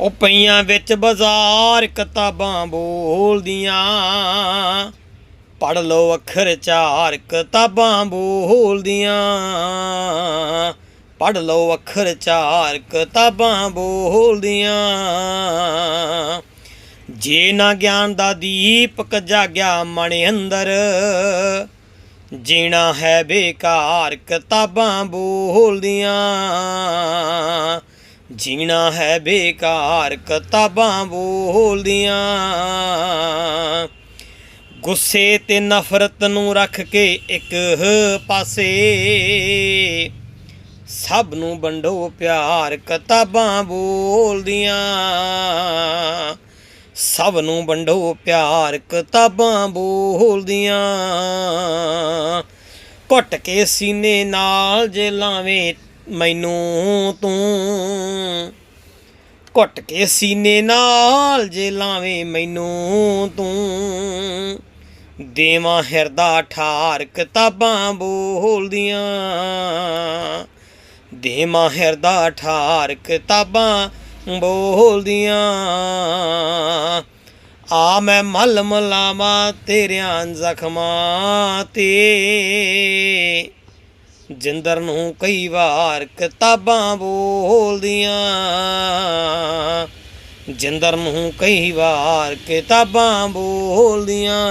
ਉਹ ਪਈਆਂ ਵਿੱਚ ਬਾਜ਼ਾਰ ਕਿਤਾਬਾਂ ਬੋਲਦੀਆਂ। ਪੜ ਲਓ ਅੱਖਰ ਚਾਰ ਕਿਤਾਬਾਂ ਬੋਲਦੀਆਂ। ਪੜ ਲਓ ਅੱਖਰ ਚਾਰ ਕਿਤਾਬਾਂ ਬੋਲਦੀਆਂ। ਜੇ ਨਾ ਗਿਆਨ ਦਾ ਦੀਪਕ ਜਾਗਿਆ ਮਨ ਅੰਦਰ, ਜੀਣਾ ਹੈ ਬੇਕਾਰ ਕਿਤਾਬਾਂ ਬੋਲਦੀਆਂ। ਜੀਣਾ ਹੈ ਬੇਕਾਰ ਕਿਤਾਬਾਂ ਬੋਲਦੀਆਂ। ਗੁੱਸੇ ਤੇ ਨਫ਼ਰਤ ਨੂੰ ਰੱਖ ਕੇ ਇੱਕ ਪਾਸੇ। ਸਭ ਨੂੰ ਵੰਡੋ ਪਿਆਰ ਕਿਤਾਬਾਂ ਬੋਲਦੀਆਂ। ਸਭ ਨੂੰ ਵੰਡੋ ਪਿਆਰ ਕਿਤਾਬਾਂ ਬੋਲਦੀਆਂ। ਘੁੱਟ ਕੇ ਸੀਨੇ ਨਾਲ ਜੇ ਲਾਵੇਂ ਮੈਨੂੰ ਤੂੰ ਘੁੱਟ ਕੇ ਸੀਨੇ ਨਾਲ ਜੇ ਲਾਵੇਂ ਮੈਨੂੰ ਤੂੰ। ਦੇਵਾਂ ਹਿਰਦਾ ਠਾਰ ਕਿਤਾਬਾਂ ਬੋਲਦੀਆਂ। ਦੇਵਾਂ ਹਿਰਦਾ ਠਾਰ ਕਿਤਾਬਾਂ ਬੋਲਦੀਆਂ। ਆ ਮੈਂ ਮਲ ਮਲਾਵਾਂ ਤੇਰਿਆਂ ਜ਼ਖਮਾਂ ਤੇ। ਜਿੰਦਰ ਨੂੰ ਕਈ ਵਾਰ ਕਿਤਾਬਾਂ ਬੋਲਦੀਆਂ। ਜਿੰਦਰ ਨੂੰ ਕਈ ਵਾਰ ਕਿਤਾਬਾਂ ਬੋਲਦੀਆਂ।